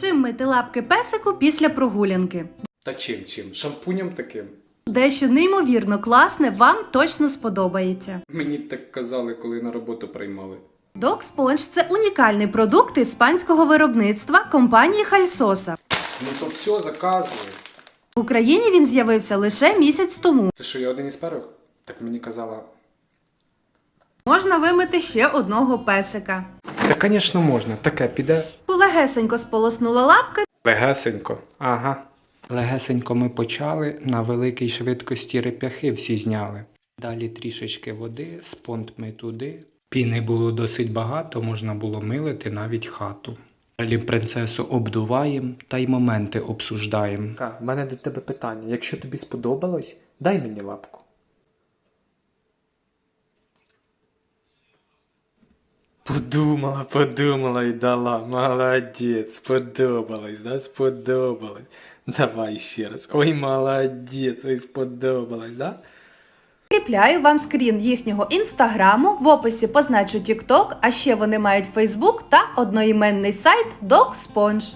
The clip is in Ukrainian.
Чим мити лапки песику після прогулянки? Та чим чим? Шампунем таким? Дещо неймовірно класне вам точно сподобається. Мені так казали, коли на роботу приймали. Dog Sponge – це унікальний продукт іспанського виробництва компанії Хальсоса. Ну то все, заказую. В Україні він з'явився лише місяць тому. Це що я один із перших? Так мені казала. Можна вимити ще одного песика. Та, звісно, можна, таке піде. Легесенько сполоснула лапки, Легесенько, ага. Легесенько ми почали, на великій швидкості реп'яхи всі зняли. Далі трішечки води, спонт ми туди. Піни було досить багато, можна було милити навіть хату. Далі принцесу обдуваємо та й моменти обсуждаємо. В мене до тебе питання. Якщо тобі сподобалось, дай мені лапку. Подумала, подумала і дала. Молодець, сподобалось, да? Сподобалось. Давай ще раз. Ой, молодець, ой, сподобалось, да? Кріпляю вам скрін їхнього інстаграму, в описі позначу TikTok, а ще вони мають Фейсбук та одноіменний сайт Dog Sponge.